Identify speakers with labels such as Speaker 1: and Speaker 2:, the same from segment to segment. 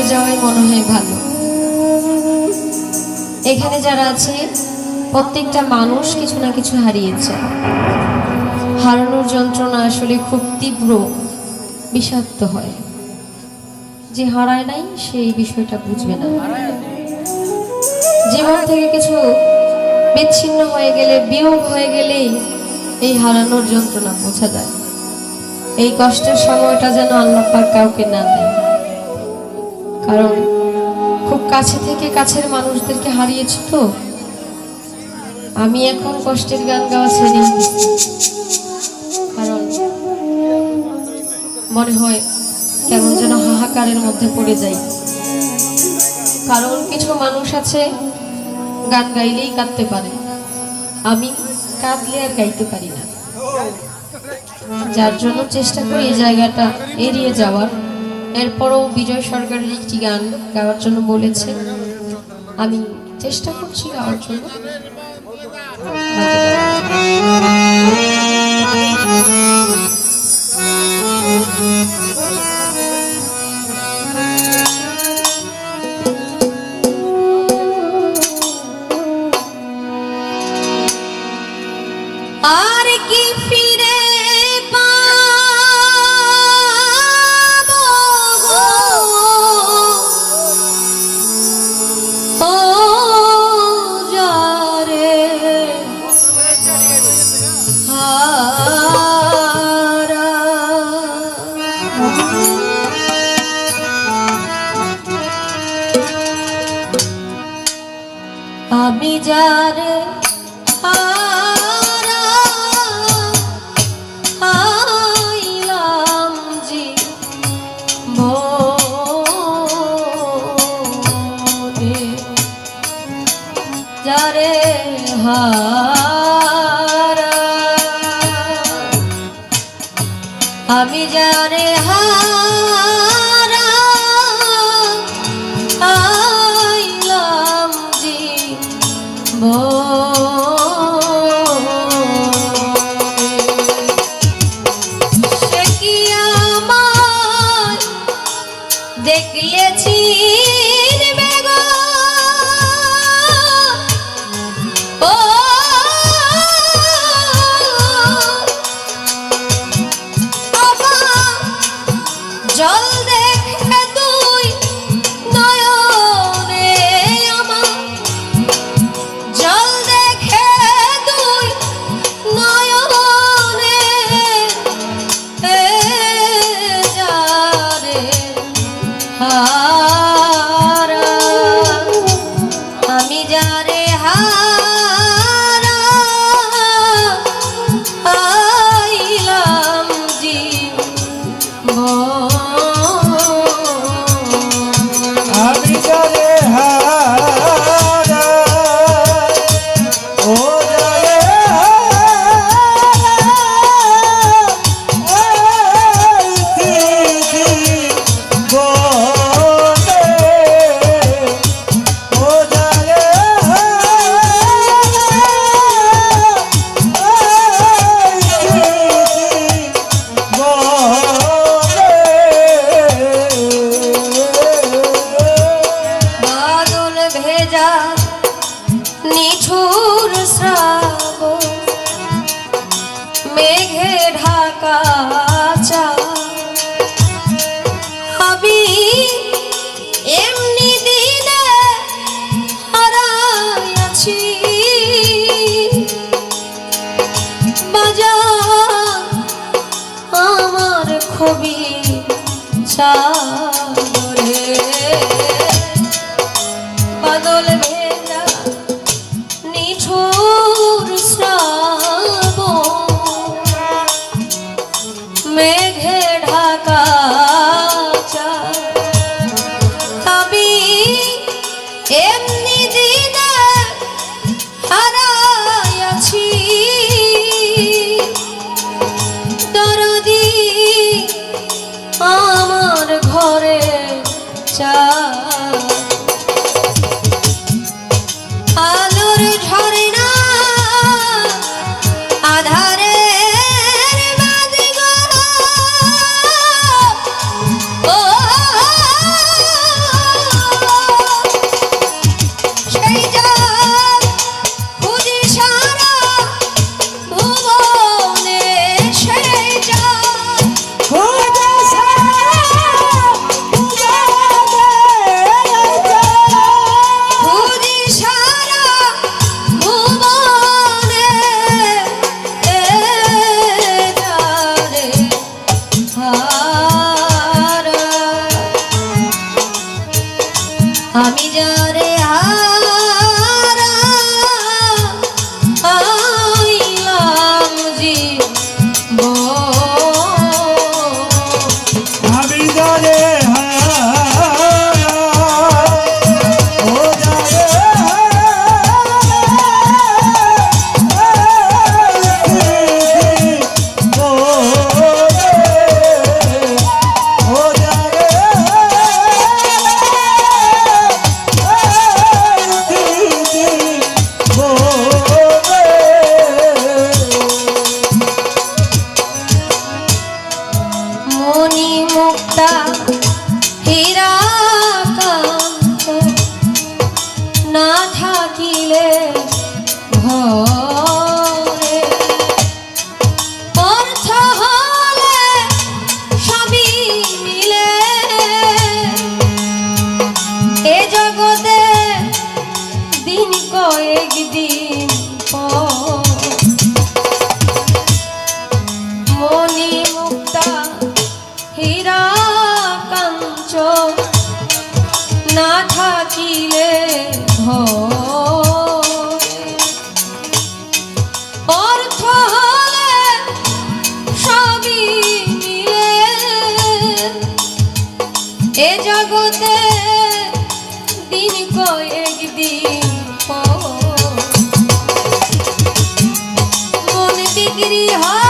Speaker 1: চলে যাওয়াই মনে হয় ভালো। এখানে যারা আছে, প্রত্যেকটা মানুষ কিছু না কিছু হারিয়েছে। হারানোর যন্ত্রণা আসলে খুব তীব্র, বিষাক্ত হয়। যে হারায় নাই সেই বিষয়টা বুঝবে না। জীবন থেকে কিছু বিচ্ছিন্ন হয়ে গেলে, বিয়োগ হয়ে গেলেই এই হারানোর যন্ত্রণা বোঝা যায়। এই কষ্টের সময়টা যেন আল্লাহ পাক কাউকে না দেয় কারণ খুব কাছে থেকে কাছের মানুষদেরকে হারিয়েছি তো। আমি এখন কষ্টের গান গাওয়া ছেড়ে কারণ মনে হয় কেমন যেন হাহাকারের মধ্যে পড়ে যাই। কারণ কিছু মানুষ আছে, গান গাইলেই কাঁদতে পারে। আমি কাঁদলে আর গাইতে পারি না। যার জন্য চেষ্টা করি এই জায়গাটা এড়িয়ে যাওয়ার। এরপরও বিজয় সরকারের একটি গান গাওয়ার জন্য বলেছে। আমি চেষ্টা করছি গাওয়ার জন্য। আমি যারে আইলাম জি যারে হারা সে আমার এ জগতে দিন কয়েক দিন মন বিক্রি হয়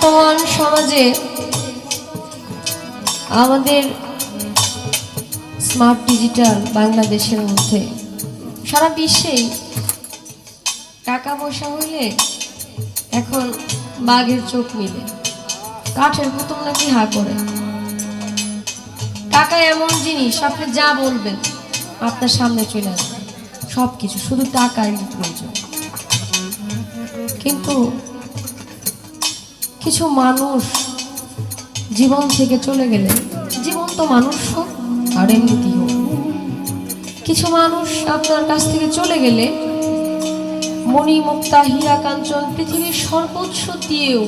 Speaker 1: বর্তমান সমাজে আমাদের স্মার্ট ডিজিটাল বাংলাদেশের মধ্যে সারা বিশ্বেই টাকা পয়সা হইলে এখন বাঘের চোখ মিলে, কাঠের পুতুল নাকি হা করে টাকা এমন জিনিস, আপনি যা বলবেন, আপনার সামনে চলে আসবে। সব কিছু শুধু টাকাই প্রয়োজন। কিন্তু কিছু মানুষ জীবন থেকে চলে গেলে জীবন তো মানুষ হোক আর এমনিতেই হোক, কিছু মানুষ আপনার কাছ থেকে চলে গেলে মণি মুক্তা হীরা কাঞ্চন পৃথিবীর সর্বোচ্চ দিয়েও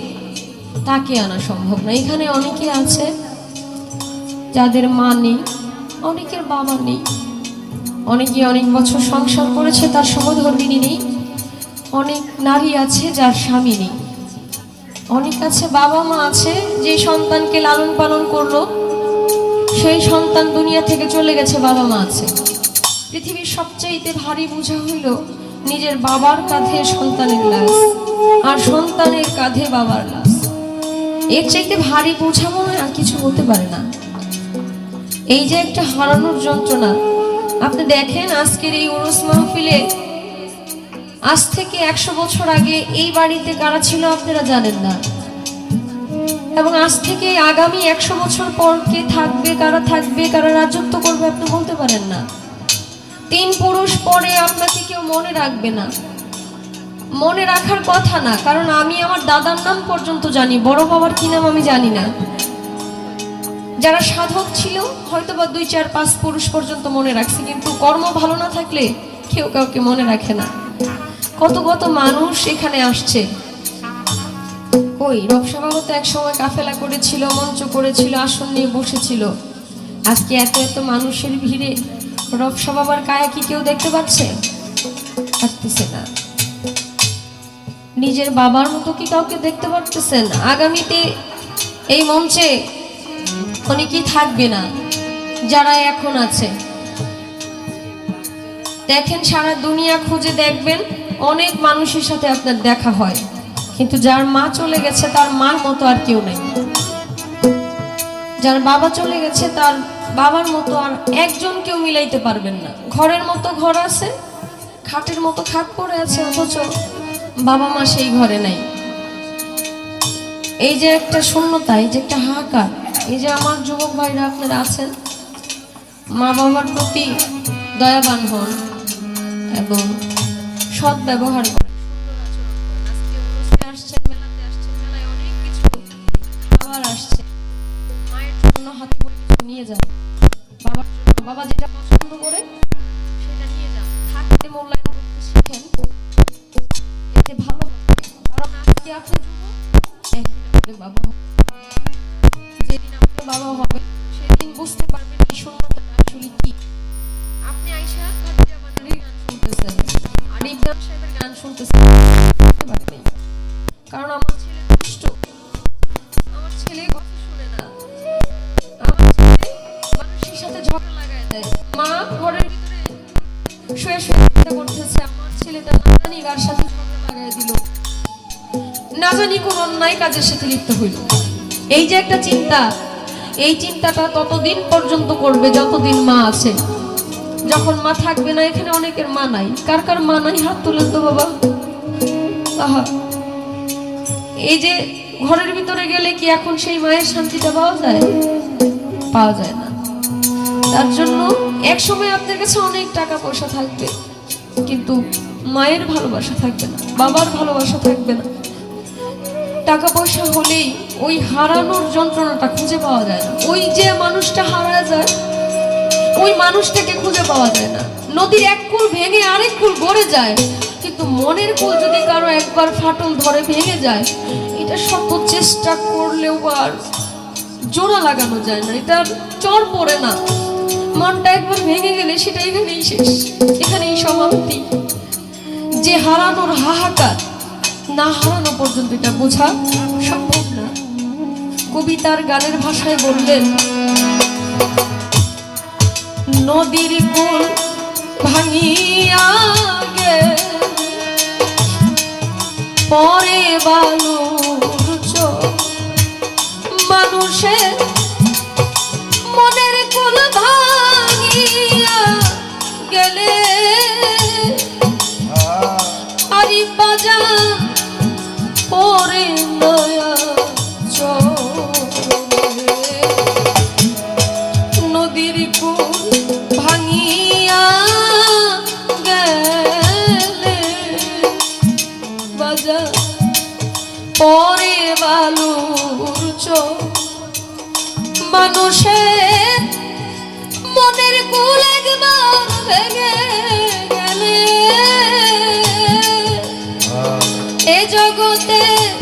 Speaker 1: তাকে আনা সম্ভব না। এখানে অনেকে আছে যাদের মা নেই, অনেকের বাবা নেই, অনেকে অনেক বছর সংসার করেছে, তার সহধর্মিনী নেই, অনেক নারী আছে যার স্বামী নেই। অনেক আছে, বাবা মা আছে যে সন্তানকে লালন পালন করল, সেই সন্তান দুনিয়া থেকে চলে গেছে, বাবা মা আছে। পৃথিবীর সবচাইতে ভারী বোঝা হইল নিজের বাবার কাঁধে সন্তানের লাশ, আর সন্তানের কাঁধে বাবার লাশ। এর চাইতে ভারী বোঝা মনে আর কিছু হতে পারে না। এই যে একটা হারানোর যন্ত্রণা। আপনি দেখেন আজকের এই উরুস মাহফিলে আজ থেকে একশো বছর আগে এই বাড়িতে কারা ছিল আপনারা জানেন না। এবং আজ থেকে আগামী একশো বছর পর কে থাকবে, কারা থাকবে, কারা রাজত্ব করবে আপনি বলতে পারেন না। তিন পুরুষ পরে আপনাকে কেউ মনে রাখবে না। মনে রাখার কথা না, কারণ আমি আমার দাদার নাম পর্যন্ত জানি, বড় বাবার কি নাম আমি জানি না। যারা সাধক ছিল হয়তো বা দুই, চার, পাঁচ পুরুষ পর্যন্ত মনে রাখছে, কিন্তু কর্ম ভালো না থাকলে কেউ কাউকে মনে রাখে না। কত কত মানুষ এখানে আসছে। কই রবসভাগত এক সময় কাফেলা করেছিল, মঞ্চ করেছিল, আসন নিয়ে বসেছিল। আজকে এত এত মানুষের ভিড়ে রফসা বাবার কায়া কি কেউ দেখতে পাচ্ছে? পারতেছে না। নিজের বাবার মতো কি কাউকে দেখতে পারতেছেন? আগামীতে এই মঞ্চে অনেকেই থাকবে না? যারা এখন আছে। দেখেন সারা দুনিয়া খুঁজে দেখবেন। অনেক মানুষের সাথে আপনার দেখা হয়। কিন্তু যার মা চলে গেছে, তার মার মতো আর কেউ নেই। যার বাবা চলে গেছে, তার বাবার মতো আর একজন কেউ মিলাইতে পারবেন না। ঘরের মতো ঘর আছে, খাটের মতো খাট পড়ে আছে, অথচ বাবা মা সেই ঘরে নাই। এই যে একটা শূন্যতা, এই যে একটা হাহাকার, এই যে আমার যুবক ভাইরা আপনারা আছেন মা বাবার প্রতি দয়াবান হন এবং সৎ ব্যবহার মেলাতে আসছেন মেলায় অনেক কিছু খাবার আসছে মায়ের জন্য করে নিয়ে যান বাবা যেটা পছন্দ করে, সেটা নিয়ে থাকতে ভালো হবে। কারণ আপনি বাবা। হবেন সেদিন বুঝতে পারবেন এই শূন্যতাটা আসলে কি। আপনি আইসা খাদিজা বানানের গান শুনতেছেন। ইকবাল সাহেবের গান শুনতেছেন কারণ আমার ছেলে দুষ্ট। আমার ছেলে কথা শুনে না। আমার ছেলে মানুষের সাথে ঝগড়া লাগায় দেয়। মা ঘরের ভিতরে শুয়ে শুয়ে চিন্তা করতেছে, আমার ছেলেটা না জানি কার সাথে ঝগড়া লাগায় দিল? না জানি কোন অন্যায় কাজের সাথে লিপ্ত হইল। এই যে একটা চিন্তা, এই চিন্তাটা ততদিন পর্যন্ত করবে, যতদিন মা আছে। যখন মা থাকবে না, এখানে অনেকের মা নাই। কার কার মা নাই? হাত তুলেন তো বাবা। এই যে ঘরের ভিতরে গেলে কি এখন সেই মায়ের শান্তিটা পাওয়া যায়? পাওয়া যায় না। তার জন্য এক সময় আপনার কাছে অনেক টাকা পয়সা থাকবে, কিন্তু মায়ের ভালোবাসা থাকবে না, বাবার ভালোবাসা থাকবে না। টাকা পয়সা হলেই ওই হারানোর যন্ত্রণাটা খুঁজে পাওয়া যায় না। ওই যে মানুষটা হারা যায় ওই মানুষটাকে খুঁজে পাওয়া যায় না। নদীর এক কুল ভেঙে আরেক কুল গড়ে যায়। কিন্তু মনের কুল যদি কারও একবার ফাটল ধরে ভেঙে যায়, এটা শত চেষ্টা করলেও আর জোড়া লাগানো যায় না। এটা চর পড়ে না। মনটা একবার ভেঙে গেলে সেটা এখানেই শেষ। এখানেই সমাপ্তি। যে হারানোর হাহাকার, না হারানো পর্যন্ত এটা বোঝা সম্ভব না। কবিতার গানের ভাষায় বললেন নদীর কুল ভাঙিয়া গে পরে বালুর জগতে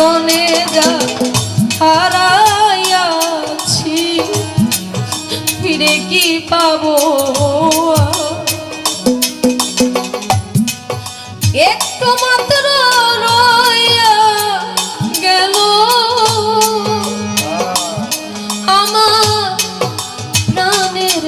Speaker 1: জীবনে যা হারাইয়াছি ফিরে কি পাবো? একটু মাত্র রইয়া গেল। আমার প্রাণের